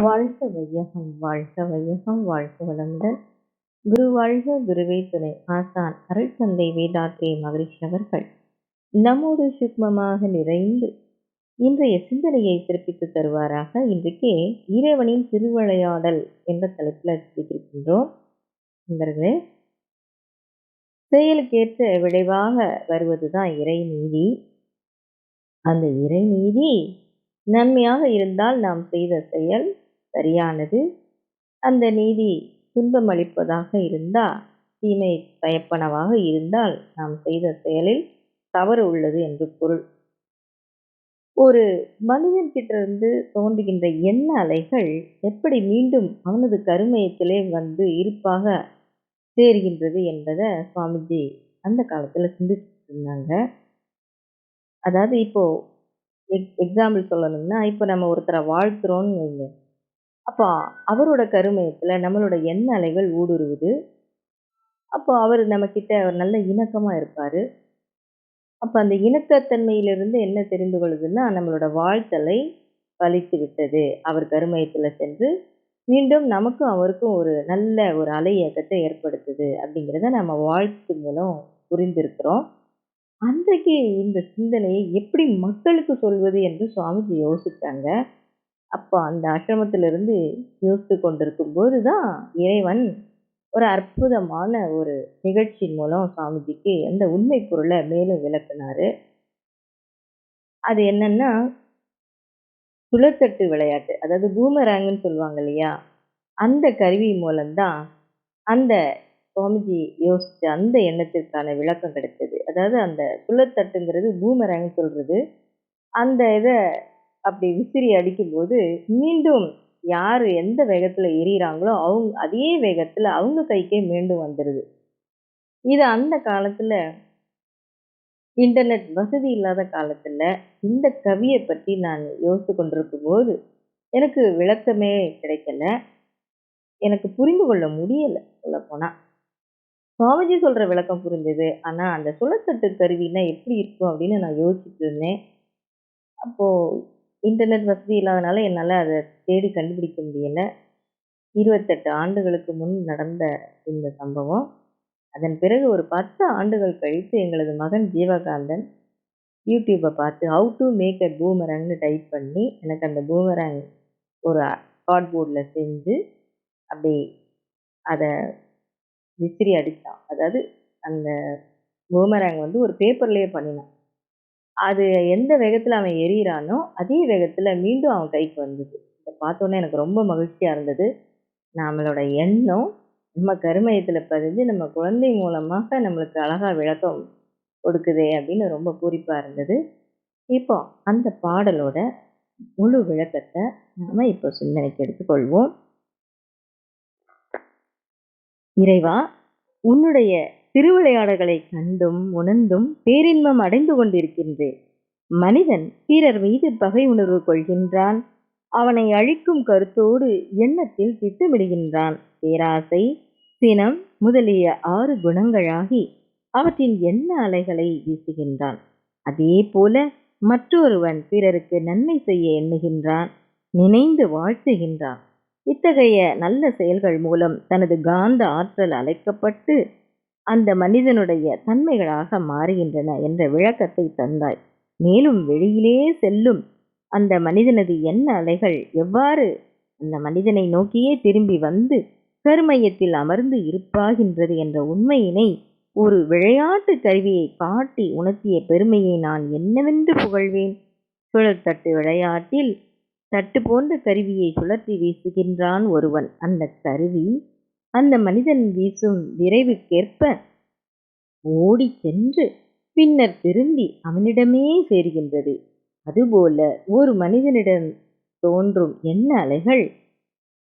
வாழ்க வையகம் வாழ்க வையகம் வாழ்க வளமுடன். குரு வாழ்க குருவே துணை. ஆசான் அருள் வேதாத்ரி வேதாத்ரே அவர்கள் நம்மோடு சுக்மமாக நிறைந்து இன்றைய சிந்தனையை சிறப்பித்து தருவாராக இன்றைக்கே இறைவனின் திருவிளையாடல் என்ற தலைப்பில் இருக்கின்றோம் நண்பர்களே செயலுக்கேற்ற விளைவாக வருவதுதான் இறை நீதி. அந்த இறை நீதி நன்மையாக இருந்தால் நாம் செய்த செயல் சரியானது. அந்த நீதி துன்பம் அளிப்பதாக இருந்தால் தீமை பயப்பனவாக இருந்தால் நாம் செய்த செயலில் தவறு உள்ளது என்று பொருள். ஒரு மனிதன் கிட்டிருந்து தோன்றுகின்ற எண்ண அலைகள் எப்படி மீண்டும் அவனது கருமையத்திலே வந்து இருப்பாக சேர்கின்றது என்பதை சுவாமிஜி அந்த காலத்தில் சிந்திச்சுட்டு இருந்தாங்க. அதாவது இப்போ எக் எக்ஸாம்பிள் சொல்லணும்னா இப்போ நம்ம ஒருத்தரை வாழ்த்துறோன்னு வைங்க அப்போ அவரோட கருமயத்தில் நம்மளோட எண்ண அலைகள் ஊடுருவுது. அப்போ அவர் நம்மக்கிட்ட அவர் நல்ல இணக்கமாக இருப்பார். அப்போ அந்த இணக்கத்தன்மையிலிருந்து என்ன தெரிந்து கொள்ளுதுன்னா நம்மளோட வாழ்த்தலை பழித்து விட்டது. அவர் கருமயத்தில் சென்று மீண்டும் நமக்கும் அவருக்கும் ஒரு நல்ல ஒரு அலை இயக்கத்தை ஏற்படுத்துது அப்படிங்கிறத நம்ம வாழ்த்து மூலம் புரிந்திருக்கிறோம். அன்றைக்கு இந்த சிந்தனையை எப்படி மக்களுக்கு சொல்வது என்று சுவாமிஜி யோசித்தாங்க அப்போ அந்த ஆசிரமத்திலிருந்து யோசித்து கொண்டிருக்கும் போது தான் இறைவன் ஒரு அற்புதமான ஒரு நிகழ்ச்சி மூலம் சுவாமிஜிக்கு அந்த உண்மை பொருளை மேலும் விளக்குனாரு. அது என்னன்னா சுழத்தட்டு விளையாட்டு. அதாவது பூமராங்குன்னு சொல்லுவாங்க இல்லையா? அந்த கருவி மூலம்தான் அந்த சுவாமிஜி யோசிச்ச அந்த எண்ணத்திற்கான விளக்கம் கிடைச்சது. அதாவது அந்த சுழத்தட்டுங்கிறது பூமராங்னு சொல்றது. அந்த இதை அப்படி விசிறி அடிக்கும்போது மீண்டும் யார் எந்த வேகத்தில் எரியிறாங்களோ அவங்க அதே வேகத்தில் அவங்க கைக்கே மீண்டும் வந்துடுது இது அந்த காலத்தில் இன்டர்நெட் வசதி இல்லாத காலத்தில் இந்த கவியை பற்றி நான் யோசித்து கொண்டிருக்கும் போது எனக்கு விளக்கமே கிடைக்கல. எனக்கு புரிந்து கொள்ள முடியலை சொல்லப்போனால் சுவாமிஜி சொல்கிற விளக்கம் புரிஞ்சது ஆனால் அந்த சுழத்தட்டு கருவின்னா எப்படி இருக்கும் அப்படின்னு நான் யோசிச்சுட்டு இருந்தேன். அப்போது இன்டர்நெட் வசதி இல்லாதனால என்னால் அதை தேடி கண்டுபிடிக்க முடியலை. இருபத்தெட்டு ஆண்டுகளுக்கு முன் நடந்த இந்த சம்பவம். அதன் பிறகு ஒரு பத்து ஆண்டுகள் கழித்து எங்களது மகன் ஜீவகாந்தன் யூடியூப்பை பார்த்து ஹவு டு மேக் அ பூமரங்னு டைப் பண்ணி எனக்கு அந்த பூமரங் ஒரு கார்ட்போர்டில் செஞ்சு அப்படி அதை விசிறி அடித்தான் அதாவது அந்த பூமரங் வந்து ஒரு பேப்பர்லேயே பண்ணினான். அது எந்த வேகத்தில் அவன் எரியிறானோ அதே வேகத்தில் மீண்டும் அவன் கைக்கு வந்தது. இதை பார்த்தோன்னே எனக்கு ரொம்ப மகிழ்ச்சியாக இருந்தது. நம்மளோட எண்ணம் நம்ம கருமயத்தில் பதிஞ்சு நம்ம குழந்தை மூலமாக நம்மளுக்கு அழகாக விளக்கம் கொடுக்குதே அப்படின்னு ரொம்ப பூரிப்பாக இருந்தது. இப்போ அந்த பாடலோட முழு விளக்கத்தை நாம் இப்போ சிந்தனைக்கு எடுத்துக்கொள்வோம். இறைவா உன்னுடைய திருவிளையாடல்களை கண்டும் உணர்ந்தும் பேரின்பம் அடைந்து கொண்டிருக்கின்றேன் மனிதன் பிறர் மீது பகை உணர்வு கொள்கின்றான். அவனை அழிக்கும் கருத்தோடு எண்ணத்தில் திட்டமிடுகின்றான். பேராசை சினம் முதலிய ஆறு குணங்களாகி அவற்றின் எண்ண அலைகளை வீசுகின்றான். அதே போல மற்றொருவன் பிறருக்கு நன்மை செய்ய எண்ணுகின்றான் நினைந்து வாழ்த்துகின்றான். இத்தகைய நல்ல செயல்கள் மூலம் தனது காந்த ஆற்றல் அழைக்கப்பட்டு அந்த மனிதனுடைய தன்மைகளாக மாறுகின்றன என்ற விளக்கத்தை தந்தாய். மேலும் வெளியிலே செல்லும் அந்த மனிதனது எண்ண அலைகள் எவ்வாறு அந்த மனிதனை நோக்கியே திரும்பி வந்து கருமையத்தில் அமர்ந்து இருப்பாகின்றது என்ற உண்மையினை ஒரு விளையாட்டு கருவியை காட்டி உணர்த்திய பெருமையை நான் என்னவென்று புகழ்வேன்? சுழற்தட்டு விளையாட்டில் தட்டு போன்ற கருவியை சுழற்றி வீசுகின்றான் ஒருவன். அந்த கருவி அந்த மனிதன் வீசும் விரைவுக்கேற்ப ஓடி சென்று பின்னர் திரும்பி அவனிடமே சேர்கின்றது. அதுபோல ஒரு மனிதனிடம் தோன்றும் எண்ண அலைகள்?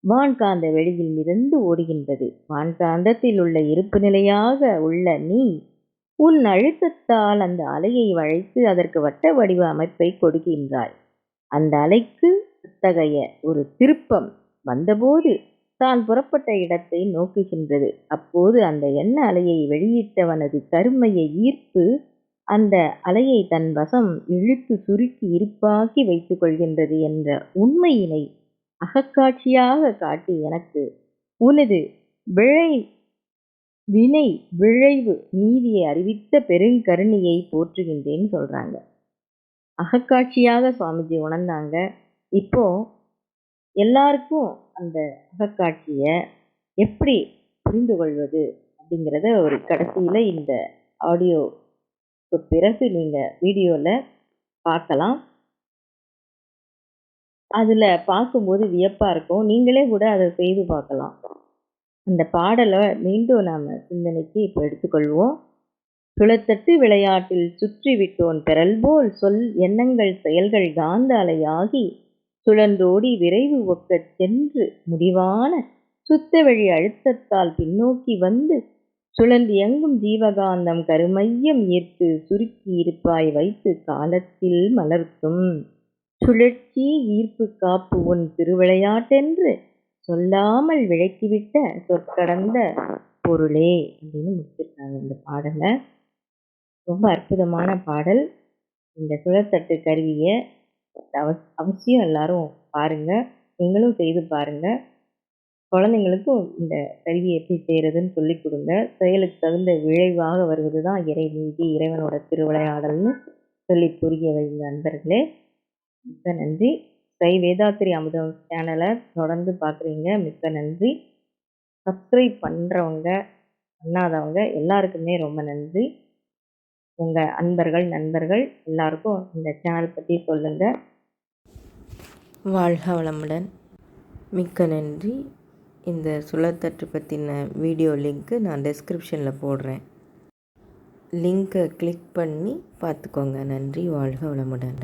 வான்காந்த வெளியில் மிதந்து ஓடுகின்றது. வான்காந்தத்தில் உள்ள இருப்பு நிலையாக உள்ள நீ உன் அழுத்தத்தால் அந்த அலையை வளைத்து அதற்கு வட்ட வடிவ அமைப்பை கொடுக்கின்றாய். அந்த அலைக்கு அத்தகைய ஒரு திருப்பம் வந்தபோது தான் புறப்பட்ட இடத்தை நோக்குகின்றது. அப்போது அந்த எண்ண அலையை வெளியிட்டவனது கருமைய ஈர்ப்பு அந்த அலையை தன் வசம் இழுத்து சுருக்கி இருப்பாக்கி வைத்துக் கொள்கின்றது என்ற உண்மையினை அகக்காட்சியாக காட்டி எனக்கு உனது விழை வினை விழைவு நீதியை அறிவித்த பெருங்கருணையை போற்றுகின்றேன்னு சொல்கிறாங்க அகக்காட்சியாக சுவாமிஜி உணர்ந்தாங்க. இப்போ எல்லாருக்கும் அந்த அகக்காட்சியை எப்படி புரிந்து கொள்வது அப்படிங்கிறத ஒரு கடைசியில் இந்த ஆடியோக்கு பிறகு நீங்கள் வீடியோவில் பார்க்கலாம். அதில் பார்க்கும்போது வியப்பாக இருக்கும். நீங்களே கூட அதை செய்து பார்க்கலாம். அந்த பாடலை மீண்டும் நாம் சிந்தனைக்கு இப்போ எடுத்துக்கொள்வோம். சுழத்தட்டு விளையாட்டில் சுற்றி விட்டோன் பெறல்போல் சொல் எண்ணங்கள் செயல்கள் காந்த அலையாகி சுழன்றோடி விரைவு ஒக்கச் சென்று முடிவான சுத்த வழி அழுத்தத்தால் பின்னோக்கி வந்து சுழன்று எங்கும் ஜீவகாந்தம் கருமையம் ஈர்த்து சுருக்கி இருப்பாய் வைத்து காலத்தில் மலர்த்தும். சுழற்சி ஈர்ப்பு காப்பு உன் திருவிளையாட்டென்று சொல்லாமல் விளக்கிவிட்ட சொற்கடந்த பொருளே அப்படின்னு முடிச்சிருக்காங்க இந்த பாடலை. ரொம்ப அற்புதமான பாடல். இந்த சுழத்தட்டு கருவியை அவசியம் எல்லாரும் பாருங்கள் நீங்களும் செய்து பாருங்கள் குழந்தைங்களுக்கும் இந்த கல்வியை எப்படி செய்கிறதுன்னு சொல்லி கொடுங்க. செயலுக்கு தகுந்த விளைவாக வருவது தான் இறை நீதி இறைவனோட திருவிளையாடல்னு சொல்லி புரிய வைங்க நண்பர்களே. மிக்க நன்றி. ஸ்ரீ வேதாத்திரி அமுதம் சேனலை தொடர்ந்து பார்க்குறீங்க மிக்க நன்றி. சப்ஸ்கிரைப் பண்ணுறவங்க பண்ணாதவங்க எல்லாருக்குமே ரொம்ப நன்றி. உங்கள் அன்பர்கள் நண்பர்கள் எல்லாருக்கும் இந்த சேனல் பற்றி சொல்லுங்கள் வாழ்க வளமுடன். மிக்க நன்றி. இந்த சுழத்தட்டு பற்றின வீடியோ லிங்க்கு நான் டெஸ்கிரிப்ஷனில் போடுறேன். லிங்க்கை கிளிக் பண்ணி பார்த்துக்கோங்க. நன்றி. வாழ்க வளமுடன்.